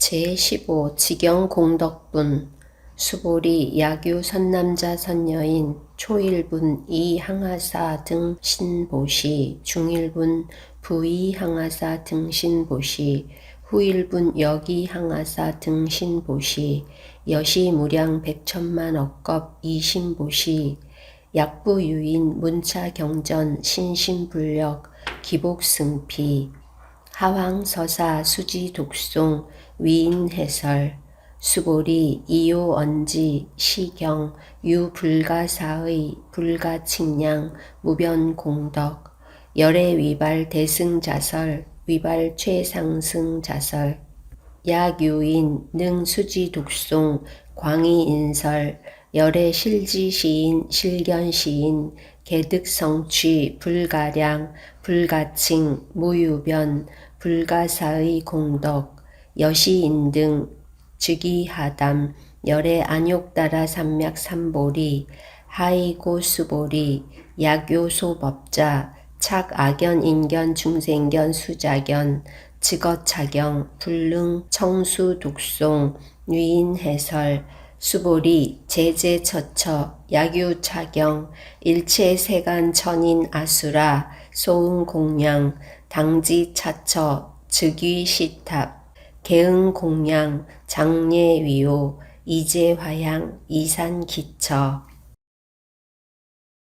제15 직영공덕분 수보리 야규 선남자 선녀인 초일분 이항하사 등 신보시 중일분 부이항하사 등 신보시 후일분 여기항하사 등 신보시 여시 무량 백천만 억겁 이신보시 약부유인 문차경전 신신불력 기복승피 하왕서사 수지 독송 위인 해설 수보리 이요 언지 시경 유불가사의 불가칭량 무변공덕 열애위발 대승자설 위발 최상승자설 야교인 능수지 독송 광희인설 열애실지 시인 실견 시인 개득성취 불가량 불가칭 무유변 불가사의 공덕 여시인 등 즉위하담 열애 안욕따라 삼맥 삼보리 하이고 수보리 약요소 법자 착악견 인견 중생견 수자견 직어차경 불능 청수 독송 유인 해설 수보리 제제처처 야규차경 일체세간 천인 아수라 소응공양 당지차처 즉위시탑 개응공양 장례위오 이제화양 이산기처